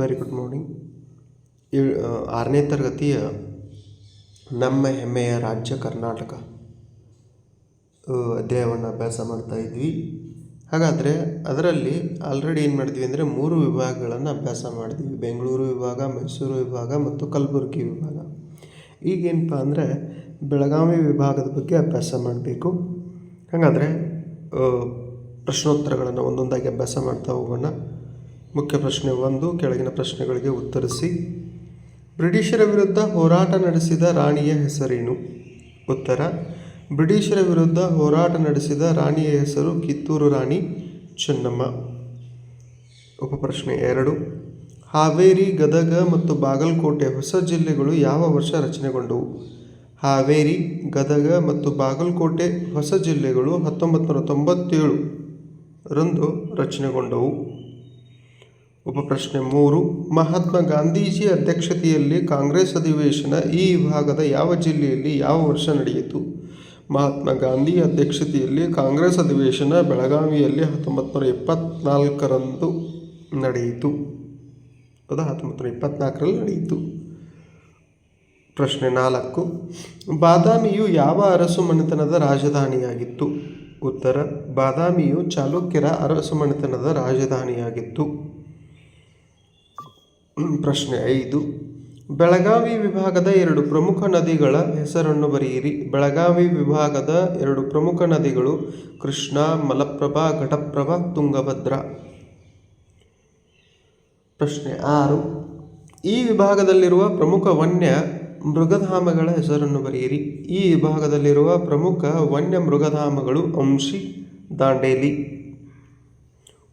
Very good morning ಏಳು ಆರನೇ ತರಗತಿಯ ನಮ್ಮ ಹೆಮ್ಮೆಯ ರಾಜ್ಯ ಕರ್ನಾಟಕ ಅಧ್ಯಾಯವನ್ನು ಅಭ್ಯಾಸ ಮಾಡ್ತಾ ಇದ್ವಿ. ಹಾಗಾದರೆ ಅದರಲ್ಲಿ ಆಲ್ರೆಡಿ ಏನು ಮಾಡಿದ್ವಿ ಅಂದರೆ ಮೂರು ವಿಭಾಗಗಳನ್ನು ಅಭ್ಯಾಸ ಮಾಡಿದ್ವಿ. ಬೆಂಗಳೂರು ವಿಭಾಗ, ಮೈಸೂರು ವಿಭಾಗ ಮತ್ತು ಕಲಬುರಗಿ ವಿಭಾಗ. ಈಗೇನಪ್ಪ ಅಂದರೆ ಬೆಳಗಾವಿ ವಿಭಾಗದ ಬಗ್ಗೆ ಅಭ್ಯಾಸ ಮಾಡಬೇಕು. ಹಾಗಾದರೆ ಪ್ರಶ್ನೋತ್ತರಗಳನ್ನು ಒಂದೊಂದಾಗಿ ಅಭ್ಯಾಸ ಮಾಡ್ತಾ ಹೋಗೋಣ. ಮುಖ್ಯ ಪ್ರಶ್ನೆ ಒಂದು, ಕೆಳಗಿನ ಪ್ರಶ್ನೆಗಳಿಗೆ ಉತ್ತರಿಸಿ. ಬ್ರಿಟಿಷರ ವಿರುದ್ಧ ಹೋರಾಟ ನಡೆಸಿದ ರಾಣಿಯ ಹೆಸರೇನು? ಉತ್ತರ, ಬ್ರಿಟಿಷರ ವಿರುದ್ಧ ಹೋರಾಟ ನಡೆಸಿದ ರಾಣಿಯ ಹೆಸರು ಕಿತ್ತೂರು ರಾಣಿ ಚೆನ್ನಮ್ಮ. ಉಪಪ್ರಶ್ನೆ ಎರಡು, ಹಾವೇರಿ, ಗದಗ ಮತ್ತು ಬಾಗಲಕೋಟೆ ಹೊಸ ಜಿಲ್ಲೆಗಳು ಯಾವ ವರ್ಷ ರಚನೆಗೊಂಡವು? ಹಾವೇರಿ, ಗದಗ ಮತ್ತು ಬಾಗಲಕೋಟೆ ಹೊಸ ಜಿಲ್ಲೆಗಳು ಹತ್ತೊಂಬತ್ತು ನೂರ ತೊಂಬತ್ತೇಳು ರಂದು ರಚನೆಗೊಂಡವು. ಉಪಪ್ರಶ್ನೆ ಮೂರು. ಮಹಾತ್ಮ ಗಾಂಧೀಜಿ ಅಧ್ಯಕ್ಷತೆಯಲ್ಲಿ ಕಾಂಗ್ರೆಸ್ ಅಧಿವೇಶನ ಈ ವಿಭಾಗದ ಯಾವ ಜಿಲ್ಲೆಯಲ್ಲಿ ಯಾವ ವರ್ಷ ನಡೆಯಿತು? ಮಹಾತ್ಮ ಗಾಂಧಿ ಅಧ್ಯಕ್ಷತೆಯಲ್ಲಿ ಕಾಂಗ್ರೆಸ್ ಅಧಿವೇಶನ ಬೆಳಗಾವಿಯಲ್ಲಿ ಹತ್ತೊಂಬತ್ತು ನೂರ ಇಪ್ಪತ್ತ್ನಾಲ್ಕರಂದು ನಡೆಯಿತು. ಅದು ಹತ್ತೊಂಬತ್ತು ನೂರ ಇಪ್ಪತ್ನಾಲ್ಕರಲ್ಲಿ ನಡೆಯಿತು. ಪ್ರಶ್ನೆ ನಾಲ್ಕು. ಬಾದಾಮಿಯು ಯಾವ ಅರಸು ಮನೆತನದ ರಾಜಧಾನಿಯಾಗಿತ್ತು? ಉತ್ತರ. ಬಾದಾಮಿಯು ಚಾಲುಕ್ಯರ ಅರಸು ಮನೆತನದ ರಾಜಧಾನಿಯಾಗಿತ್ತು. ಪ್ರಶ್ನೆ ಐದು. ಬೆಳಗಾವಿ ವಿಭಾಗದ ಎರಡು ಪ್ರಮುಖ ನದಿಗಳ ಹೆಸರನ್ನು ಬರೆಯಿರಿ. ಬೆಳಗಾವಿ ವಿಭಾಗದ ಎರಡು ಪ್ರಮುಖ ನದಿಗಳು ಕೃಷ್ಣ, ಮಲಪ್ರಭಾ, ಘಟಪ್ರಭಾ, ತುಂಗಭದ್ರಾ. ಪ್ರಶ್ನೆ ಆರು. ಈ ವಿಭಾಗದಲ್ಲಿರುವ ಪ್ರಮುಖ ವನ್ಯ ಮೃಗಧಾಮಗಳ ಹೆಸರನ್ನು ಬರೆಯಿರಿ. ಈ ವಿಭಾಗದಲ್ಲಿರುವ ಪ್ರಮುಖ ವನ್ಯ ಮೃಗಧಾಮಗಳು ಅಂಶಿ, ದಾಂಡೇಲಿ.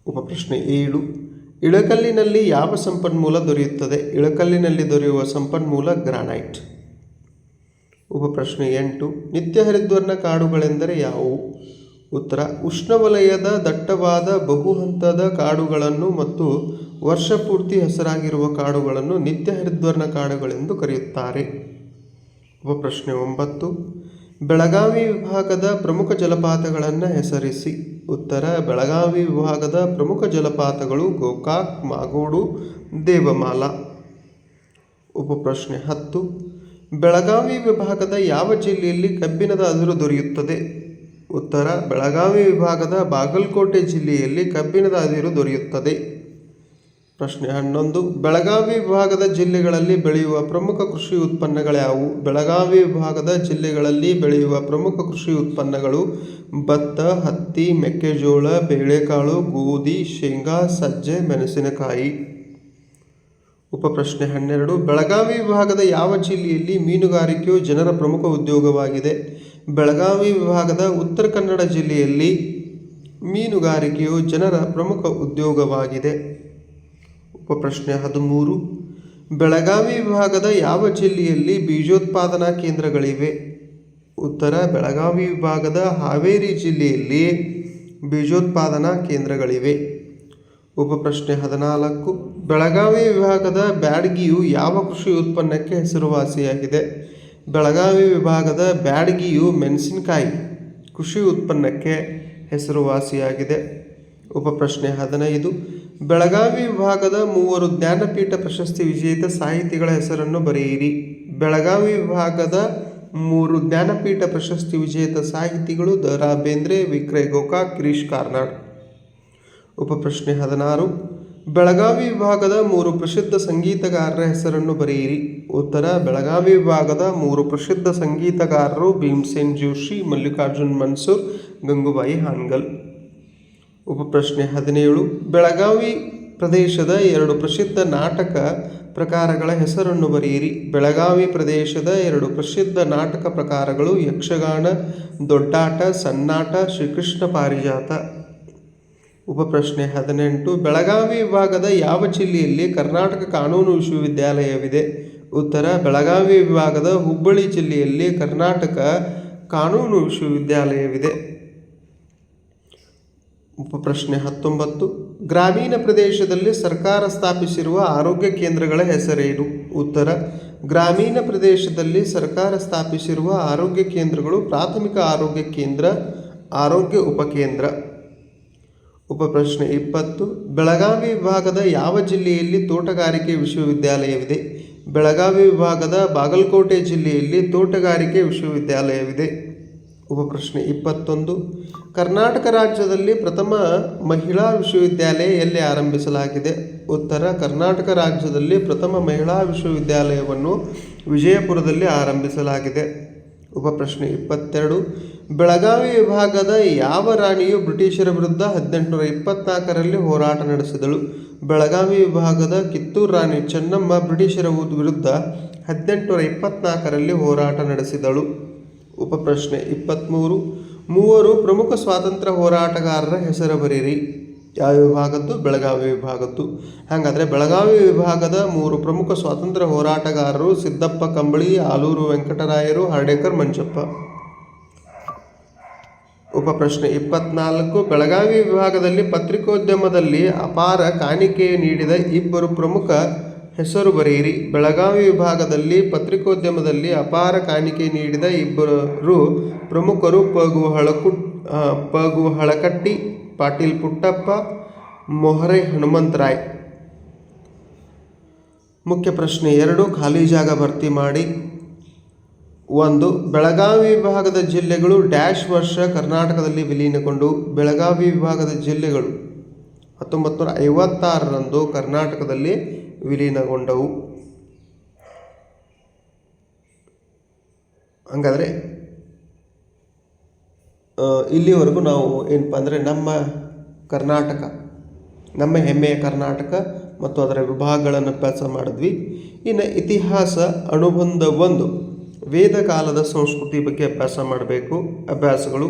ಉಪಪ್ರಶ್ನೆ ಏಳು. ಇಳಕಲ್ಲಿನಲ್ಲಿ ಯಾವ ಸಂಪನ್ಮೂಲ ದೊರೆಯುತ್ತದೆ? ಇಳಕಲ್ಲಿನಲ್ಲಿ ದೊರೆಯುವ ಸಂಪನ್ಮೂಲ ಗ್ರಾನೈಟ್. ಉಪಪ್ರಶ್ನೆ ಎಂಟು. ನಿತ್ಯ ಹರಿದ್ವರ್ಣ ಕಾಡುಗಳೆಂದರೆ ಯಾವುವು? ಉತ್ತರ, ಉಷ್ಣವಲಯದ ದಟ್ಟವಾದ ಬಹುಹಂತದ ಕಾಡುಗಳನ್ನು ಮತ್ತು ವರ್ಷಪೂರ್ತಿ ಹೆಸರಾಗಿರುವ ಕಾಡುಗಳನ್ನು ನಿತ್ಯ ಹರಿದ್ವರ್ಣ ಕಾಡುಗಳೆಂದು ಕರೆಯುತ್ತಾರೆ. ಉಪಪ್ರಶ್ನೆ ಒಂಬತ್ತು. ಬೆಳಗಾವಿ ವಿಭಾಗದ ಪ್ರಮುಖ ಜಲಪಾತಗಳನ್ನು ಹೆಸರಿಸಿ. ಉತ್ತರ ಬೆಳಗಾವಿ ವಿಭಾಗದ ಪ್ರಮುಖ ಜಲಪಾತಗಳು ಗೋಕಾಕ್, ಮಾಗೋಡು, ದೇವಮಾಲಾ. ಉಪಪ್ರಶ್ನೆ ಹತ್ತು. ಬೆಳಗಾವಿ ವಿಭಾಗದ ಯಾವ ಜಿಲ್ಲೆಯಲ್ಲಿ ಕಬ್ಬಿಣದ ಅದಿರು ದೊರೆಯುತ್ತದೆ? ಉತ್ತರ ಬೆಳಗಾವಿ ವಿಭಾಗದ ಬಾಗಲಕೋಟೆ ಜಿಲ್ಲೆಯಲ್ಲಿ ಕಬ್ಬಿಣದ ಅದಿರು ದೊರೆಯುತ್ತದೆ. ಪ್ರಶ್ನೆ ಹನ್ನೊಂದು. ಬೆಳಗಾವಿ ವಿಭಾಗದ ಜಿಲ್ಲೆಗಳಲ್ಲಿ ಬೆಳೆಯುವ ಪ್ರಮುಖ ಕೃಷಿ ಉತ್ಪನ್ನಗಳ್ಯಾವು ಬೆಳಗಾವಿ ವಿಭಾಗದ ಜಿಲ್ಲೆಗಳಲ್ಲಿ ಬೆಳೆಯುವ ಪ್ರಮುಖ ಕೃಷಿ ಉತ್ಪನ್ನಗಳು ಭತ್ತ, ಹತ್ತಿ, ಮೆಕ್ಕೆಜೋಳ, ಬೇಳೆಕಾಳು, ಗೋಧಿ, ಶೇಂಗಾ, ಸಜ್ಜೆ, ಮೆಣಸಿನಕಾಯಿ. ಉಪಪ್ರಶ್ನೆ ಹನ್ನೆರಡು. ಬೆಳಗಾವಿ ವಿಭಾಗದ ಯಾವ ಜಿಲ್ಲೆಯಲ್ಲಿ ಮೀನುಗಾರಿಕೆಯು ಜನರ ಪ್ರಮುಖ ಉದ್ಯೋಗವಾಗಿದೆ? ಬೆಳಗಾವಿ ವಿಭಾಗದ ಉತ್ತರ ಕನ್ನಡ ಜಿಲ್ಲೆಯಲ್ಲಿ ಮೀನುಗಾರಿಕೆಯು ಜನರ ಪ್ರಮುಖ ಉದ್ಯೋಗವಾಗಿದೆ. ಉಪಪ್ರಶ್ನೆ ಹದಿಮೂರು. ಬೆಳಗಾವಿ ವಿಭಾಗದ ಯಾವ ಜಿಲ್ಲೆಯಲ್ಲಿ ಬೀಜೋತ್ಪಾದನಾ ಕೇಂದ್ರಗಳಿವೆ? ಉತ್ತರ, ಬೆಳಗಾವಿ ವಿಭಾಗದ ಹಾವೇರಿ ಜಿಲ್ಲೆಯಲ್ಲಿ ಬೀಜೋತ್ಪಾದನಾ ಕೇಂದ್ರಗಳಿವೆ. ಉಪಪ್ರಶ್ನೆ ಹದಿನಾಲ್ಕು. ಬೆಳಗಾವಿ ವಿಭಾಗದ ಬ್ಯಾಡಗಿಯು ಯಾವ ಕೃಷಿ ಉತ್ಪನ್ನಕ್ಕೆ ಹೆಸರುವಾಸಿಯಾಗಿದೆ? ಬೆಳಗಾವಿ ವಿಭಾಗದ ಬ್ಯಾಡ್ಗಿಯು ಮೆಣಸಿನಕಾಯಿ ಕೃಷಿ ಉತ್ಪನ್ನಕ್ಕೆ ಹೆಸರುವಾಸಿಯಾಗಿದೆ. ಉಪಪ್ರಶ್ನೆ ಹದಿನೈದು. ಬೆಳಗಾವಿ ವಿಭಾಗದ ಮೂವರು ಜ್ಞಾನಪೀಠ ಪ್ರಶಸ್ತಿ ವಿಜೇತ ಸಾಹಿತಿಗಳ ಹೆಸರನ್ನು ಬರೆಯಿರಿ. ಬೆಳಗಾವಿ ವಿಭಾಗದ ಮೂರು ಜ್ಞಾನಪೀಠ ಪ್ರಶಸ್ತಿ ವಿಜೇತ ಸಾಹಿತಿಗಳು ದ ರಾ ಬೇಂದ್ರೆ ವಿಕ್ರಯ್ ಗೋಕಾ, ಗಿರೀಶ್ ಕಾರ್ನಾಡ್. ಉಪಪ್ರಶ್ನೆ ಹದಿನಾರು. ಬೆಳಗಾವಿ ವಿಭಾಗದ ಮೂರು ಪ್ರಸಿದ್ಧ ಸಂಗೀತಗಾರರ ಹೆಸರನ್ನು ಬರೆಯಿರಿ. ಉತ್ತರ, ಬೆಳಗಾವಿ ವಿಭಾಗದ ಮೂರು ಪ್ರಸಿದ್ಧ ಸಂಗೀತಗಾರರು ಭೀಮ್ಸೇನ್ ಜೋಶಿ, ಮಲ್ಲಿಕಾರ್ಜುನ್ ಮನ್ಸೂರ್, ಗಂಗೂಬಾಯಿ ಹಾನ್ಗಲ್. ಉಪಪ್ರಶ್ನೆ ಹದಿನೇಳು. ಬೆಳಗಾವಿ ಪ್ರದೇಶದ ಎರಡು ಪ್ರಸಿದ್ಧ ನಾಟಕ ಪ್ರಕಾರಗಳ ಹೆಸರನ್ನು ಬರೆಯಿರಿ. ಬೆಳಗಾವಿ ಪ್ರದೇಶದ ಎರಡು ಪ್ರಸಿದ್ಧ ನಾಟಕ ಪ್ರಕಾರಗಳು ಯಕ್ಷಗಾನ, ದೊಡ್ಡಾಟ, ಸನ್ನಾಟ, ಶ್ರೀಕೃಷ್ಣ ಪಾರಿಜಾತ. ಉಪಪ್ರಶ್ನೆ ಹದಿನೆಂಟು. ಬೆಳಗಾವಿ ವಿಭಾಗದ ಯಾವ ಜಿಲ್ಲೆಯಲ್ಲಿ ಕರ್ನಾಟಕ ಕಾನೂನು ವಿಶ್ವವಿದ್ಯಾಲಯವಿದೆ? ಉತ್ತರ, ಬೆಳಗಾವಿ ವಿಭಾಗದ ಹುಬ್ಬಳ್ಳಿ ಜಿಲ್ಲೆಯಲ್ಲಿ ಕರ್ನಾಟಕ ಕಾನೂನು ವಿಶ್ವವಿದ್ಯಾಲಯವಿದೆ. ಉಪಪ್ರಶ್ನೆ ಹತ್ತೊಂಬತ್ತು. ಗ್ರಾಮೀಣ ಪ್ರದೇಶದಲ್ಲಿ ಸರ್ಕಾರ ಸ್ಥಾಪಿಸಿರುವ ಆರೋಗ್ಯ ಕೇಂದ್ರಗಳ ಹೆಸರೇನು? ಉತ್ತರ, ಗ್ರಾಮೀಣ ಪ್ರದೇಶದಲ್ಲಿ ಸರ್ಕಾರ ಸ್ಥಾಪಿಸಿರುವ ಆರೋಗ್ಯ ಕೇಂದ್ರಗಳು ಪ್ರಾಥಮಿಕ ಆರೋಗ್ಯ ಕೇಂದ್ರ, ಆರೋಗ್ಯ ಉಪಕೇಂದ್ರ. ಉಪಪ್ರಶ್ನೆ ಇಪ್ಪತ್ತು. ಬೆಳಗಾವಿ ವಿಭಾಗದ ಯಾವ ಜಿಲ್ಲೆಯಲ್ಲಿ ತೋಟಗಾರಿಕೆ ವಿಶ್ವವಿದ್ಯಾಲಯವಿದೆ? ಬೆಳಗಾವಿ ವಿಭಾಗದ ಬಾಗಲಕೋಟೆ ಜಿಲ್ಲೆಯಲ್ಲಿ ತೋಟಗಾರಿಕೆ ವಿಶ್ವವಿದ್ಯಾಲಯವಿದೆ. ಉಪಪ್ರಶ್ನೆ ಇಪ್ಪತ್ತೊಂದು. ಕರ್ನಾಟಕ ರಾಜ್ಯದಲ್ಲಿ ಪ್ರಥಮ ಮಹಿಳಾ ವಿಶ್ವವಿದ್ಯಾಲಯ ಎಲ್ಲಿ ಆರಂಭಿಸಲಾಗಿದೆ. ಉತ್ತರ ಕರ್ನಾಟಕ ರಾಜ್ಯದಲ್ಲಿ ಪ್ರಥಮ ಮಹಿಳಾ ವಿಶ್ವವಿದ್ಯಾಲಯವನ್ನು ವಿಜಯಪುರದಲ್ಲಿ ಆರಂಭಿಸಲಾಗಿದೆ. ಉಪಪ್ರಶ್ನೆ ಇಪ್ಪತ್ತೆರಡು. ಬೆಳಗಾವಿ ವಿಭಾಗದ ಯಾವ ರಾಣಿಯು ಬ್ರಿಟಿಷರ ವಿರುದ್ಧ ಹದಿನೆಂಟುನೂರ ಇಪ್ಪತ್ನಾಲ್ಕರಲ್ಲಿ ಹೋರಾಟ ನಡೆಸಿದಳು? ಬೆಳಗಾವಿ ವಿಭಾಗದ ಕಿತ್ತೂರು ರಾಣಿ ಚೆನ್ನಮ್ಮ ಬ್ರಿಟಿಷರ ವಿರುದ್ಧ ಹದಿನೆಂಟುನೂರ ಇಪ್ಪತ್ನಾಲ್ಕರಲ್ಲಿ ಹೋರಾಟ ನಡೆಸಿದಳು. ಉಪಪ್ರಶ್ನೆ ಇಪ್ಪತ್ತ್ಮೂರು ಮೂವರು ಪ್ರಮುಖ ಸ್ವಾತಂತ್ರ್ಯ ಹೋರಾಟಗಾರರ ಹೆಸರು ಬರೀರಿ. ಯಾವ ವಿಭಾಗದ್ದು, ಬೆಳಗಾವಿ ವಿಭಾಗದ್ದು. ಹಾಗಾದರೆ ಬೆಳಗಾವಿ ವಿಭಾಗದ ಮೂರು ಪ್ರಮುಖ ಸ್ವಾತಂತ್ರ್ಯ ಹೋರಾಟಗಾರರು ಸಿದ್ದಪ್ಪ ಕಂಬಳಿ, ಆಲೂರು ವೆಂಕಟರಾಯರು, ಹರ್ಡೇಕರ್ ಮಂಜಪ್ಪ. ಉಪಪ್ರಶ್ನೆ ಇಪ್ಪತ್ನಾಲ್ಕು, ಬೆಳಗಾವಿ ವಿಭಾಗದಲ್ಲಿ ಪತ್ರಿಕೋದ್ಯಮದಲ್ಲಿ ಅಪಾರ ಕಾಣಿಕೆ ನೀಡಿದ ಇಬ್ಬರು ಪ್ರಮುಖ ಹೆಸರು ಬರೆಯಿರಿ. ಬೆಳಗಾವಿ ವಿಭಾಗದಲ್ಲಿ ಪತ್ರಿಕೋದ್ಯಮದಲ್ಲಿ ಅಪಾರ ಕಾಣಿಕೆ ನೀಡಿದ ಇಬ್ಬರು ಪ್ರಮುಖರು ಪಗು ಹಳಕು ಪಗು ಹಳಕಟ್ಟಿ, ಪಾಟೀಲ್ ಪುಟ್ಟಪ್ಪ, ಮೊಹರೆ ಹನುಮಂತರಾಯ್ ಮುಖ್ಯ ಪ್ರಶ್ನೆ ಎರಡು, ಖಾಲಿ ಜಾಗ ಭರ್ತಿ ಮಾಡಿ. ಒಂದು, ಬೆಳಗಾವಿ ವಿಭಾಗದ ಜಿಲ್ಲೆಗಳು ಡ್ಯಾಶ್ ವರ್ಷ ಕರ್ನಾಟಕದಲ್ಲಿ ವಿಲೀನಗೊಂಡು, ಬೆಳಗಾವಿ ವಿಭಾಗದ ಜಿಲ್ಲೆಗಳು ಹತ್ತೊಂಬತ್ತು ನೂರ ಐವತ್ತಾರರಂದು ಕರ್ನಾಟಕದಲ್ಲಿ ವಿಲೀನಗೊಂಡವು. ಹಾಗಾದರೆ ಇಲ್ಲಿವರೆಗೂ ನಾವು ಏನಪ್ಪ ಅಂದರೆ ನಮ್ಮ ಕರ್ನಾಟಕ, ನಮ್ಮ ಹೆಮ್ಮೆಯ ಕರ್ನಾಟಕ ಮತ್ತು ಅದರ ವಿಭಾಗಗಳನ್ನು ಅಭ್ಯಾಸ ಮಾಡಿದ್ವಿ. ಇನ್ನು ಇತಿಹಾಸ ಅನುಬಂಧ ಒಂದು ವೇದ ಕಾಲದ ಸಂಸ್ಕೃತಿ ಬಗ್ಗೆ ಅಭ್ಯಾಸ ಮಾಡಬೇಕು, ಅಭ್ಯಾಸಗಳು.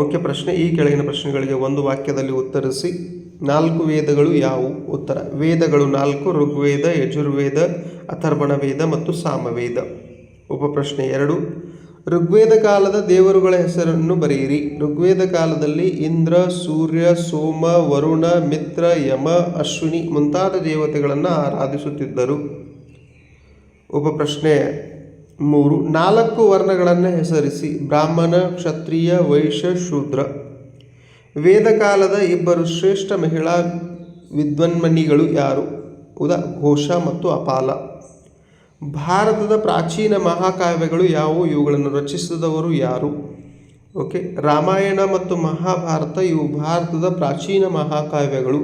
ಮುಖ್ಯ ಪ್ರಶ್ನೆ, ಈ ಕೆಳಗಿನ ಪ್ರಶ್ನೆಗಳಿಗೆ ಒಂದು ವಾಕ್ಯದಲ್ಲಿ ಉತ್ತರಿಸಿ. ನಾಲ್ಕು ವೇದಗಳು ಯಾವುವು? ಉತ್ತರ, ವೇದಗಳು ನಾಲ್ಕು, ಋಗ್ವೇದ, ಯಜುರ್ವೇದ ಅಥರ್ವಣ ವೇದ ಮತ್ತು ಸಾಮವೇದ. ಉಪಪ್ರಶ್ನೆ ಎರಡು, ಋಗ್ವೇದ ಕಾಲದ ದೇವರುಗಳ ಹೆಸರನ್ನು ಬರೆಯಿರಿ. ಋಗ್ವೇದ ಕಾಲದಲ್ಲಿ ಇಂದ್ರ, ಸೂರ್ಯ, ಸೋಮ, ವರುಣ, ಮಿತ್ರ, ಯಮ, ಅಶ್ವಿನಿ ಮುಂತಾದ ದೇವತೆಗಳನ್ನು ಆರಾಧಿಸುತ್ತಿದ್ದರು. ಉಪಪ್ರಶ್ನೆ ಮೂರು, ನಾಲ್ಕು ವರ್ಣಗಳನ್ನು ಹೆಸರಿಸಿ. ಬ್ರಾಹ್ಮಣ, ಕ್ಷತ್ರಿಯ, ವೈಶ್ಯ, ಶೂದ್ರ. ವೇದಕಾಲದ ಇಬ್ಬರು ಶ್ರೇಷ್ಠ ಮಹಿಳಾ ವಿದ್ವನ್ಮಣಿಗಳು ಯಾರು? ಉದಾ, ಘೋಷ ಮತ್ತು ಅಪಾಲ. ಭಾರತದ ಪ್ರಾಚೀನ ಮಹಾಕಾವ್ಯಗಳು ಯಾವುವು? ಇವುಗಳನ್ನು ರಚಿಸಿದವರು ಯಾರು? ಓಕೆ, ರಾಮಾಯಣ ಮತ್ತು ಮಹಾಭಾರತ ಇವು ಭಾರತದ ಪ್ರಾಚೀನ ಮಹಾಕಾವ್ಯಗಳು.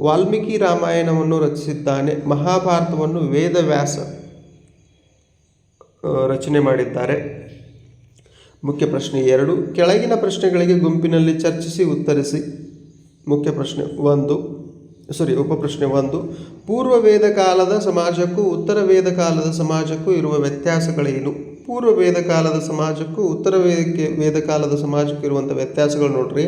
ವಾಲ್ಮೀಕಿ ರಾಮಾಯಣವನ್ನು ರಚಿಸಿದ್ದಾನೆ. ಮಹಾಭಾರತವನ್ನು ವೇದವ್ಯಾಸ ರಚನೆ ಮಾಡಿದ್ದಾರೆ. ಮುಖ್ಯ ಪ್ರಶ್ನೆ ಎರಡು. ಕೆಳಗಿನ ಪ್ರಶ್ನೆಗಳಿಗೆ ಗುಂಪಿನಲ್ಲಿ ಚರ್ಚಿಸಿ ಉತ್ತರಿಸಿ. ಮುಖ್ಯ ಪ್ರಶ್ನೆ ಒಂದು. ಸಾರಿ ಉಪಪ್ರಶ್ನೆ ಒಂದು. ಪೂರ್ವ ವೇದ ಕಾಲದ ಸಮಾಜಕ್ಕೂ ಉತ್ತರ ವೇದ ಕಾಲದ ಸಮಾಜಕ್ಕೂ ಇರುವ ವ್ಯತ್ಯಾಸಗಳೇನು? ಪೂರ್ವ ವೇದ ಕಾಲದ ಸಮಾಜಕ್ಕೂ ಉತ್ತರ ವೇದಕ್ಕೆ, ವೇದ ಕಾಲದ ಸಮಾಜಕ್ಕೂ ಇರುವಂಥ ವ್ಯತ್ಯಾಸಗಳು ನೋಡ್ರಿ.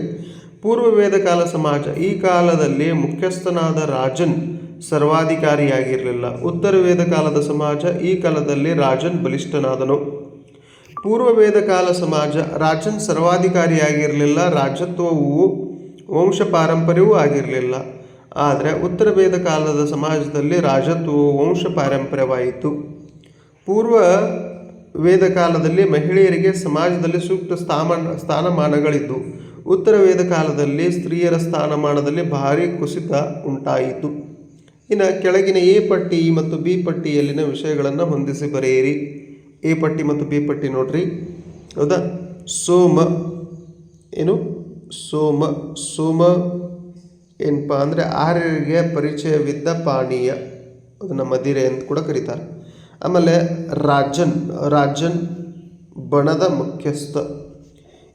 ಪೂರ್ವ ವೇದ ಕಾಲ ಸಮಾಜ ಈ ಕಾಲದಲ್ಲಿ ಮುಖ್ಯಸ್ಥನಾದ ರಾಜನ್ ಸರ್ವಾಧಿಕಾರಿಯಾಗಿರಲಿಲ್ಲ. ಉತ್ತರ ವೇದ ಕಾಲದ ಸಮಾಜ ಈ ಕಾಲದಲ್ಲಿ ರಾಜನ್ ಬಲಿಷ್ಠನಾದನು. ಪೂರ್ವ ವೇದ ಕಾಲ ಸಮಾಜ ರಾಜನ್ ಸರ್ವಾಧಿಕಾರಿಯಾಗಿರಲಿಲ್ಲ, ರಾಜತ್ವವು ವಂಶ ಪಾರಂಪರ್ಯವೂ ಆಗಿರಲಿಲ್ಲ. ಆದರೆ ಉತ್ತರ ವೇದ ಕಾಲದ ಸಮಾಜದಲ್ಲಿ ರಾಜತ್ವವು ವಂಶ ಪಾರಂಪರ್ಯವಾಯಿತು ಪೂರ್ವ ವೇದ ಕಾಲದಲ್ಲಿ ಮಹಿಳೆಯರಿಗೆ ಸಮಾಜದಲ್ಲಿ ಸೂಕ್ತ ಸ್ಥಾನ ಸ್ಥಾನಮಾನಗಳಿದ್ದು, ಉತ್ತರ ವೇದ ಕಾಲದಲ್ಲಿ ಸ್ತ್ರೀಯರ ಸ್ಥಾನಮಾನದಲ್ಲಿ ಭಾರಿ ಕುಸಿತ ಉಂಟಾಯಿತು. ಇನ್ನು ಕೆಳಗಿನ ಎ ಪಟ್ಟಿ ಮತ್ತು ಬಿ ಪಟ್ಟಿಯಲ್ಲಿನ ವಿಷಯಗಳನ್ನು ಹೊಂದಿಸಿ ಬರೆಯಿರಿ. ಎ ಪಟ್ಟಿ ಮತ್ತು ಬಿ ಪಟ್ಟಿ ನೋಡ್ರಿ. ಹೌದಾ? ಸೋಮ. ಏನು? ಸೋಮ. ಸೋಮ ಏನಪ್ಪ ಅಂದರೆ ಆರ್ಯರಿಗೆ ಪರಿಚಯವಿದ್ದ ಪಾನೀಯ. ಅದನ್ನು ಮದಿರೆ ಅಂತ ಕೂಡ ಕರೀತಾರೆ. ಆಮೇಲೆ ರಾಜನ್ ರಾಜನ್ ಬಣದ ಮುಖ್ಯಸ್ಥ.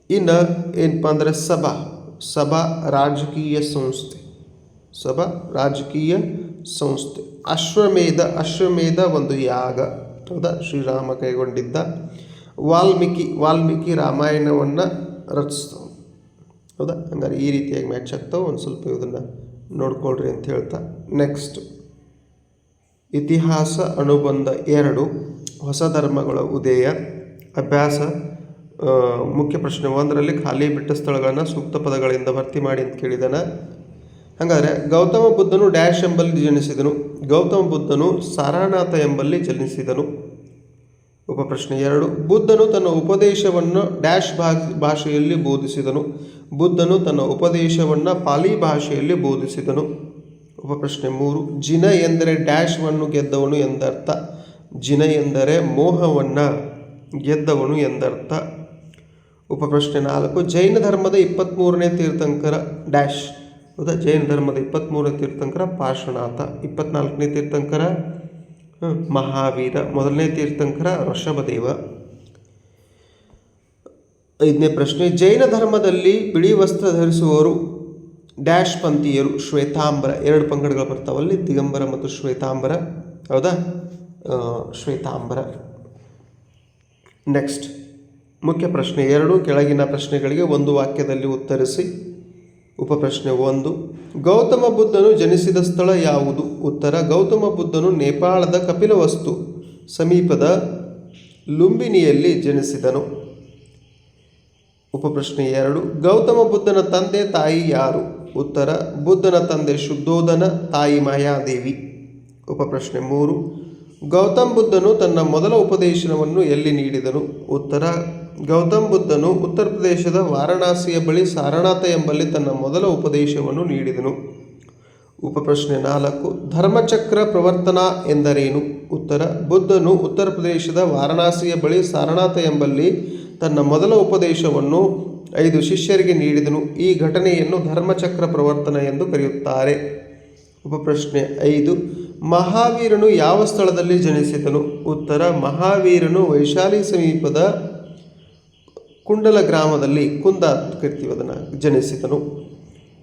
ಇನ್ನು ಏನಪ್ಪ ಅಂದರೆ ಸಭಾ ಸಭಾ ರಾಜಕೀಯ ಸಂಸ್ಥೆ. ಸಭಾ ರಾಜಕೀಯ ಸಂಸ್ಥೆ. ಅಶ್ವಮೇಧ ಅಶ್ವಮೇಧ ಒಂದು ಯಾಗ. ಹೌದಾ ಶ್ರೀರಾಮ ಕೈಗೊಂಡಿದ್ದ ವಾಲ್ಮೀಕಿ ವಾಲ್ಮೀಕಿ ರಾಮಾಯಣವನ್ನು ರಚಿಸ್ತು. ಹೌದಾ? ಹಂಗಾರೆ ಈ ರೀತಿಯಾಗಿ ಮ್ಯಾಚ್ ಆಗ್ತಾವೆ. ಒಂದು ಸ್ವಲ್ಪ ಇದನ್ನು ನೋಡ್ಕೊಳ್ರಿ ಅಂತ ಹೇಳ್ತಾ. ನೆಕ್ಸ್ಟ್ ಇತಿಹಾಸ ಅನುಬಂಧ ಎರಡು. ಹೊಸ ಧರ್ಮಗಳ ಉದಯ, ಅಭ್ಯಾಸ. ಮುಖ್ಯ ಪ್ರಶ್ನೆ ಒಂದರಲ್ಲಿ ಖಾಲಿ ಬಿಟ್ಟ ಸ್ಥಳಗಳನ್ನು ಸೂಕ್ತ ಪದಗಳಿಂದ ಭರ್ತಿ ಮಾಡಿ ಅಂತ ಕೇಳಿದಾನ. ಹಾಗಾದರೆ ಗೌತಮ ಬುದ್ಧನು ಡ್ಯಾಶ್ ಎಂಬಲ್ಲಿ ಜನಿಸಿದನು. ಗೌತಮ ಬುದ್ಧನು ಸಾರಾನಾಥ ಎಂಬಲ್ಲಿ ಜನಿಸಿದನು. ಉಪಪ್ರಶ್ನೆ ಎರಡು. ಬುದ್ಧನು ತನ್ನ ಉಪದೇಶವನ್ನು ಡ್ಯಾಶ್ ಭಾಷೆಯಲ್ಲಿ ಬೋಧಿಸಿದನು. ಬುದ್ಧನು ತನ್ನ ಉಪದೇಶವನ್ನು ಪಾಲಿ ಭಾಷೆಯಲ್ಲಿ ಬೋಧಿಸಿದನು. ಉಪಪ್ರಶ್ನೆ ಮೂರು. ಜಿನ ಎಂದರೆ ಡ್ಯಾಶ್ವನ್ನು ಗೆದ್ದವನು ಎಂದರ್ಥ. ಜಿನ ಎಂದರೆ ಮೋಹವನ್ನು ಗೆದ್ದವನು ಎಂದರ್ಥ. ಉಪಪ್ರಶ್ನೆ ನಾಲ್ಕು. ಜೈನ ಧರ್ಮದ ಇಪ್ಪತ್ತ್ಮೂರನೇ ತೀರ್ಥಂಕರ ಡ್ಯಾಶ್ ಹೌದಾ ಜೈನ ಧರ್ಮದ ಇಪ್ಪತ್ತ್ಮೂರನೇ ತೀರ್ಥಂಕರ ಪಾರ್ಶ್ವನಾಥ, ಇಪ್ಪತ್ನಾಲ್ಕನೇ ತೀರ್ಥಂಕರ ಮಹಾವೀರ, ಮೊದಲನೇ ತೀರ್ಥಂಕರ ಋಷಭದೇವ ಐದನೇ ಪ್ರಶ್ನೆ, ಜೈನ ಧರ್ಮದಲ್ಲಿ ಬಿಳಿ ವಸ್ತ್ರ ಧರಿಸುವವರು, ಡ್ಯಾಶ್ ಪಂಥೀಯರು, ಶ್ವೇತಾಂಬರ, ಎರಡು ಪಂಗಡಗಳು ಬರ್ತಾವಲ್ಲಿ ದಿಗಂಬರ ಮತ್ತು ಶ್ವೇತಾಂಬರ, ಹೌದಾ? ಶ್ವೇತಾಂಬರ. ನೆಕ್ಸ್ಟ್ ಮುಖ್ಯ ಪ್ರಶ್ನೆ ಎರಡು, ಕೆಳಗಿನ ಪ್ರಶ್ನೆಗಳಿಗೆ ಒಂದು ವಾಕ್ಯದಲ್ಲಿ ಉತ್ತರಿಸಿ. ಉಪಪ್ರಶ್ನೆ ಒಂದು. ಗೌತಮ ಬುದ್ಧನು ಜನಿಸಿದ ಸ್ಥಳ ಯಾವುದು? ಉತ್ತರ, ಗೌತಮ ಬುದ್ಧನು ನೇಪಾಳದ ಕಪಿಲವಸ್ತು, ಸಮೀಪದ ಲುಂಬಿನಿಯಲ್ಲಿ ಜನಿಸಿದನು. ಉಪಪ್ರಶ್ನೆ ಎರಡು, ಗೌತಮ ಬುದ್ಧನ ತಂದೆ ತಾಯಿ ಯಾರು? ಉತ್ತರ, ಬುದ್ಧನ ತಂದೆ ಶುದ್ಧೋಧನ ತಾಯಿ ಮಾಯಾದೇವಿ. ಉಪಪ್ರಶ್ನೆ ಮೂರು, ಗೌತಮ್ ಬುದ್ಧನು ತನ್ನ ಮೊದಲ ಉಪದೇಶನವನ್ನು ಎಲ್ಲಿ ನೀಡಿದನು? ಉತ್ತರ ಗೌತಮ್ ಬುದ್ಧನು ಉತ್ತರ ಪ್ರದೇಶದ ವಾರಣಾಸಿಯ ಬಳಿ ಸಾರನಾಥ ಎಂಬಲ್ಲಿ ತನ್ನ ಮೊದಲ ಉಪದೇಶವನ್ನು ನೀಡಿದನು. ಉಪಪ್ರಶ್ನೆ ನಾಲ್ಕು, ಧರ್ಮಚಕ್ರ ಪ್ರವರ್ತನ ಎಂದರೇನು? ಉತ್ತರ, ಬುದ್ಧನು ಉತ್ತರ ಪ್ರದೇಶದ ವಾರಣಾಸಿಯ ಬಳಿ ಸಾರನಾಥ ಎಂಬಲ್ಲಿ ತನ್ನ ಮೊದಲ ಉಪದೇಶವನ್ನು ಐದು ಶಿಷ್ಯರಿಗೆ ನೀಡಿದನು. ಈ ಘಟನೆಯನ್ನು ಧರ್ಮಚಕ್ರ ಪ್ರವರ್ತನ ಎಂದು ಕರೆಯುತ್ತಾರೆ. ಉಪಪ್ರಶ್ನೆ ಐದು, ಮಹಾವೀರನು ಯಾವ ಸ್ಥಳದಲ್ಲಿ ಜನಿಸಿದನು? ಉತ್ತರ, ಮಹಾವೀರನು ವೈಶಾಲಿ ಸಮೀಪದ ಕುಂಡಲ ಗ್ರಾಮದಲ್ಲಿ ಕುಂದ ಅಂತ ಕರಿತೀವಿ ಅದನ್ನು ಜನಿಸಿದನು.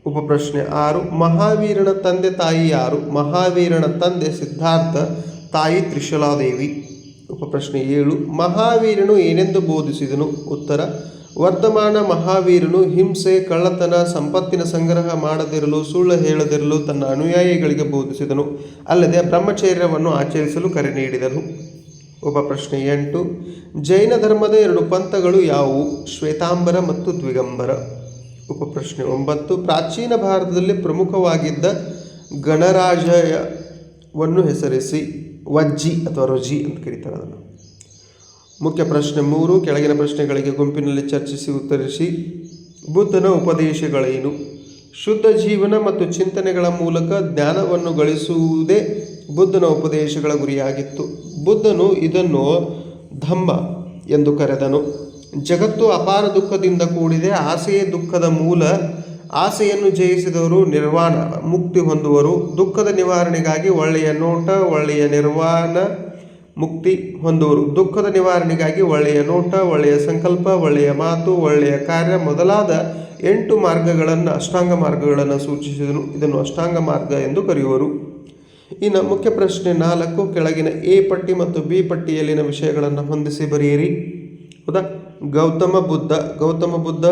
ಉಪಪ್ರಶ್ನೆ ಆರು, ಮಹಾವೀರನ ತಂದೆ ತಾಯಿ ಯಾರು? ಮಹಾವೀರನ ತಂದೆ ಸಿದ್ಧಾರ್ಥ, ತಾಯಿ ತ್ರಿಶಲಾದೇವಿ. ಉಪಪ್ರಶ್ನೆ ಏಳು, ಮಹಾವೀರನು ಏನೆಂದು ಬೋಧಿಸಿದನು? ಉತ್ತರ, ವರ್ಧಮಾನ ಮಹಾವೀರನು ಹಿಂಸೆ, ಕಳ್ಳತನ, ಸಂಪತ್ತಿನ ಸಂಗ್ರಹ ಮಾಡದಿರಲು, ಸುಳ್ಳು ಹೇಳದಿರಲು ತನ್ನ ಅನುಯಾಯಿಗಳಿಗೆ ಬೋಧಿಸಿದನು. ಅಲ್ಲದೆ ಬ್ರಹ್ಮಚರ್ಯವನ್ನು ಆಚರಿಸಲು ಕರೆ ನೀಡಿದನು. ಒಬ್ಬ ಪ್ರಶ್ನೆ ಎಂಟು. ಜೈನ ಧರ್ಮದ ಎರಡು ಪಂಥಗಳು ಯಾವುವು? ಶ್ವೇತಾಂಬರ ಮತ್ತು ದ್ವಿಗಂಬರ. ಉಪಪ್ರಶ್ನೆ ಒಂಬತ್ತು. ಪ್ರಾಚೀನ ಭಾರತದಲ್ಲಿ ಪ್ರಮುಖವಾಗಿದ್ದ ಗಣರಾಜಯವನ್ನು ಹೆಸರಿಸಿ ವಜ್ಜಿ ಅಥವಾ ರೊಜಿ ಅಂತ ಕರೀತಾರೆ ಅದನ್ನು. ಮುಖ್ಯ ಪ್ರಶ್ನೆ ಮೂರು. ಕೆಳಗಿನ ಪ್ರಶ್ನೆಗಳಿಗೆ ಗುಂಪಿನಲ್ಲಿ ಚರ್ಚಿಸಿ ಉತ್ತರಿಸಿ. ಬುದ್ಧನ ಉಪದೇಶಗಳೇನು? ಶುದ್ಧ ಜೀವನ ಮತ್ತು ಚಿಂತನೆಗಳ ಮೂಲಕ ಜ್ಞಾನವನ್ನು ಗಳಿಸುವುದೇ ಬುದ್ಧನ ಉಪದೇಶಗಳ ಗುರಿಯಾಗಿತ್ತು. ಬುದ್ಧನು ಇದನ್ನು ಧಮ್ಮ ಎಂದು ಕರೆದನು. ಜಗತ್ತು ಅಪಾರ ದುಃಖದಿಂದ ಕೂಡಿದೆ, ಆಸೆಯೇ ದುಃಖದ ಮೂಲ. ಆಸೆಯನ್ನು ಜಯಿಸಿದವರು ನಿರ್ವಾಣ, ಮುಕ್ತಿ ಹೊಂದುವರು. ದುಃಖದ ನಿವಾರಣೆಗಾಗಿ ಒಳ್ಳೆಯ ನೋಟ, ಒಳ್ಳೆಯ ನಿರ್ವಾಣ, ಮುಕ್ತಿ ಹೊಂದುವರು. ದುಃಖದ ನಿವಾರಣೆಗಾಗಿ ಒಳ್ಳೆಯ ನೋಟ, ಒಳ್ಳೆಯ ಸಂಕಲ್ಪ, ಒಳ್ಳೆಯ ಮಾತು, ಒಳ್ಳೆಯ ಕಾರ್ಯ ಮೊದಲಾದ ಎಂಟು ಮಾರ್ಗಗಳನ್ನು ಅಷ್ಟಾಂಗ ಮಾರ್ಗಗಳನ್ನು ಸೂಚಿಸಿದನು. ಇದನ್ನು ಅಷ್ಟಾಂಗ ಮಾರ್ಗ ಎಂದು ಕರೆಯುವರು. ಇನ್ನು ಮುಖ್ಯ ಪ್ರಶ್ನೆ ನಾಲ್ಕು, ಕೆಳಗಿನ ಎ ಪಟ್ಟಿ ಮತ್ತು ಬಿ ಪಟ್ಟಿಯಲ್ಲಿನ ವಿಷಯಗಳನ್ನು ಹೊಂದಿಸಿ ಬರೆಯಿರಿ. ಹೌದಾ? ಗೌತಮ ಬುದ್ಧ ಗೌತಮ ಬುದ್ಧ,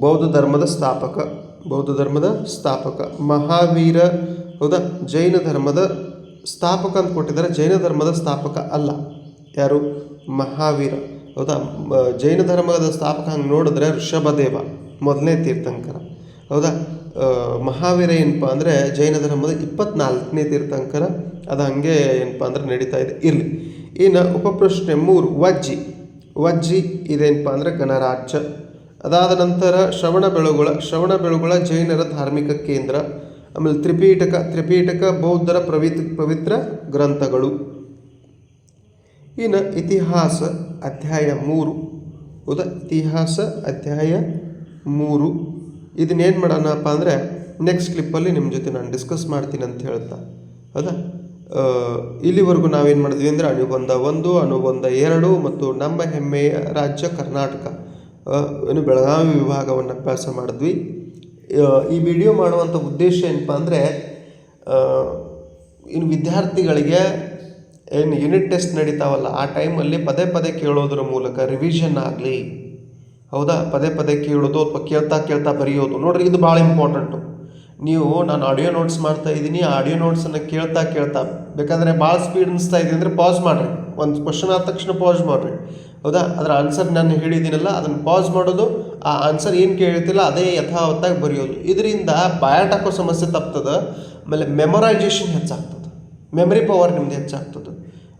ಬೌದ್ಧ ಧರ್ಮದ ಸ್ಥಾಪಕ, ಬೌದ್ಧ ಧರ್ಮದ ಸ್ಥಾಪಕ, ಮಹಾವೀರ, ಹೌದಾ? ಜೈನ ಧರ್ಮದ ಸ್ಥಾಪಕ ಅಂತ ಕೊಟ್ಟಿದ್ದಾರೆ. ಜೈನ ಧರ್ಮದ ಸ್ಥಾಪಕ ಅಲ್ಲ. ಯಾರು? ಮಹಾವೀರ. ಹೌದಾ? ಜೈನ ಧರ್ಮದ ಸ್ಥಾಪಕ ಹಂಗೆ ನೋಡಿದ್ರೆ ಋಷಭದೇವ, ಮೊದಲನೇ ತೀರ್ಥಂಕರ. ಹೌದಾ? ಮಹಾವೀರ ಏನಪ್ಪ ಅಂದರೆ ಜೈನ ಧರ್ಮದ ಇಪ್ಪತ್ನಾಲ್ಕನೇ ತೀರ್ಥಂಕರ. ಅದು ಹಾಗೆ ಏನಪ್ಪ ಅಂದ್ರೆ ನಡೀತಾ ಇದೆ. ಇರಲಿ. ಇನ್ನು ಉಪಪ್ರಶ್ನೆ ಮೂರು, ವಜ್ಜಿ. ವಜ್ಜಿ ಇದೇನಪ್ಪ ಅಂದರೆ ಗಣರಾಜ್ಯ. ಅದಾದ ನಂತರ ಶ್ರವಣ ಬೆಳಗೊಳ. ಶ್ರವಣ ಬೆಳಗೊಳ ಜೈನರ ಧಾರ್ಮಿಕ ಕೇಂದ್ರ. ಆಮೇಲೆ ತ್ರಿಪೀಠಕ ತ್ರಿಪೀಠಕ ಬೌದ್ಧರ ಪ್ರವಿತ್, ಪವಿತ್ರ ಗ್ರಂಥಗಳು. ಇನ್ನು ಇತಿಹಾಸ ಅಧ್ಯಾಯ ಮೂರು. ಹೌದಾ ಇತಿಹಾಸ ಅಧ್ಯಾಯ ಮೂರು. ಇದನ್ನೇನು ಮಾಡೋಣಪ್ಪ ಅಂದರೆ ನೆಕ್ಸ್ಟ್ ಕ್ಲಿಪ್ಪಲ್ಲಿ ನಿಮ್ಮ ಜೊತೆ ನಾನು ಡಿಸ್ಕಸ್ ಮಾಡ್ತೀನಿ ಅಂತ ಹೇಳ್ತಾ. ಹೌದಾ? ಇಲ್ಲಿವರೆಗೂ ನಾವೇನು ಮಾಡಿದ್ವಿ ಅಂದರೆ ಅನುಬಂಧ ಒಂದು, ಅನುಬಂಧ ಎರಡು ಮತ್ತು ನಮ್ಮ ಹೆಮ್ಮೆಯ ರಾಜ್ಯ ಕರ್ನಾಟಕ. ಏನು ಬೆಳಗಾವಿ ವಿಭಾಗವನ್ನು ಅಭ್ಯಾಸ ಮಾಡಿದ್ವಿ. ಈ ವಿಡಿಯೋ ಮಾಡುವಂಥ ಉದ್ದೇಶ ಏನಪ್ಪ ಅಂದರೆ ಇನ್ನು ವಿದ್ಯಾರ್ಥಿಗಳಿಗೆ ಏನು ಯೂನಿಟ್ ಟೆಸ್ಟ್ ನಡೀತಾವಲ್ಲ, ಆ ಟೈಮಲ್ಲಿ ಪದೇ ಪದೇ ಕೇಳೋದ್ರ ಮೂಲಕ ರಿವಿಷನ್ ಆಗಲಿ. ಹೌದಾ? ಪದೇ ಪದೇ ಕೇಳೋದು ಅಥವಾ ಕೇಳ್ತಾ ಕೇಳ್ತಾ ಬರೆಯೋದು. ನೋಡ್ರಿ, ಇದು ಭಾಳ ಇಂಪಾರ್ಟೆಂಟು ನೀವು ನಾನು ಆಡಿಯೋ ನೋಟ್ಸ್ ಮಾಡ್ತಾ ಇದ್ದೀನಿ. ಆಡಿಯೋ ನೋಟ್ಸನ್ನು ಕೇಳ್ತಾ ಕೇಳ್ತಾ, ಬೇಕಾದರೆ ಭಾಳ ಸ್ಪೀಡ್ ಅನಿಸ್ತಾ ಇದೆ ಅಂದರೆ ಪಾಸ್ ಮಾಡಿರಿ. ಒಂದು ಕ್ವಶನ್ ಆದ ತಕ್ಷಣ ಪಾಸ್ ಮಾಡಿರಿ. ಹೌದಾ? ಅದರ ಆನ್ಸರ್ ನಾನು ಹೇಳಿದ್ದೀನಲ್ಲ, ಅದನ್ನು ಪಾಸ್ ಮಾಡೋದು, ಆ ಆನ್ಸರ್ ಏನು ಕೇಳಿರ್ತಿಲ್ಲ ಅದೇ ಯಥಾವತ್ತಾಗಿ ಬರೆಯೋದು. ಇದರಿಂದ ಬಯಾಟಾಕೋ ಸಮಸ್ಯೆ ತಪ್ತದೆ, ಆಮೇಲೆ ಮೆಮೊರೈಜೇಷನ್ ಹೆಚ್ಚಾಗ್ತದೆ. ಮೆಮರಿ ಪವರ್ ನಿಮ್ದು ಹೆಚ್ಚಾಗ್ತದೆ.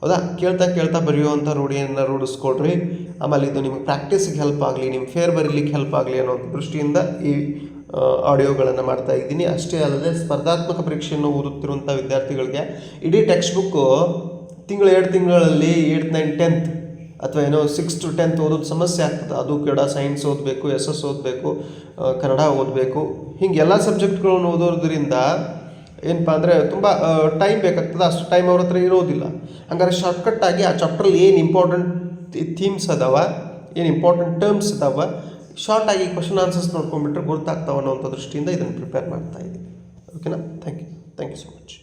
ಹೌದಾ? ಕೇಳ್ತಾ ಕೇಳ್ತಾ ಬರೆಯುವಂಥ ರೂಢಿಯನ್ನು ರೂಢಿಸ್ಕೊಳ್ರಿ. ಆಮೇಲೆ ಇದು ನಿಮಗೆ ಪ್ರಾಕ್ಟೀಸಿಗೆ ಹೆಲ್ಪ್ ಆಗಲಿ ನಿಮ್ಮ ಫೇರ್ ಬರೀಲಿಕ್ಕೆ ಹೆಲ್ಪ್ ಆಗಲಿ ಅನ್ನೋ ದೃಷ್ಟಿಯಿಂದ ಈ ಆಡಿಯೋಗಳನ್ನು ಮಾಡ್ತಾ ಇದ್ದೀನಿ. ಅಷ್ಟೇ ಅಲ್ಲದೆ ಸ್ಪರ್ಧಾತ್ಮಕ ಪರೀಕ್ಷೆಯನ್ನು ಓದುತ್ತಿರುವಂಥ ವಿದ್ಯಾರ್ಥಿಗಳಿಗೆ ಇಡೀ ಟೆಕ್ಸ್ಟ್ ಬುಕ್ಕು ತಿಂಗಳು, ಎರಡು ತಿಂಗಳಲ್ಲಿ ಏಯ್ಟ್ ನೈನ್ ಟೆಂತ್ ಅಥವಾ ಏನೋ ಸಿಕ್ಸ್ ಟು ಟೆಂತ್ ಓದೋದು ಸಮಸ್ಯೆ ಆಗ್ತದೆ. ಅದು ಕೂಡ ಸೈನ್ಸ್ ಓದಬೇಕು ಎಸ್ ಎಸ್ ಓದಬೇಕು ಕನ್ನಡ ಓದಬೇಕು. ಹಿಂಗೆ ಎಲ್ಲ ಸಬ್ಜೆಕ್ಟ್ಗಳನ್ನು ಓದೋದ್ರಿಂದ ಏನಪ್ಪ ಅಂದರೆ ತುಂಬ ಟೈಮ್ ಬೇಕಾಗ್ತದೆ. ಅಷ್ಟು ಟೈಮ್ ಅವ್ರ ಹತ್ರ ಇರೋದಿಲ್ಲ. ಹಂಗಾರೆ ಶಾರ್ಟ್ಕಟ್ಟಾಗಿ ಆ ಚಾಪ್ಟ್ರಲ್ಲಿ ಏನು ಇಂಪಾರ್ಟೆಂಟ್ ಥೀಮ್ಸ್ ಅದಾವ, ಏನು ಇಂಪಾರ್ಟೆಂಟ್ ಟರ್ಮ್ಸ್ ಅದಾವ ಶಾರ್ಟಾಗಿ ಕ್ವಶನ್ ಆನ್ಸರ್ಸ್ ನೋಡ್ಕೊಂಡ್ಬಿಟ್ರೆ ಗೊತ್ತಾಗ್ತಾವ ಅನ್ನೋಂಥ ದೃಷ್ಟಿಯಿಂದ ಇದನ್ನು ಪ್ರಿಪೇರ್ ಮಾಡ್ತಾ ಇದ್ದೀನಿ. ಓಕೆನಾ thank you thank you so much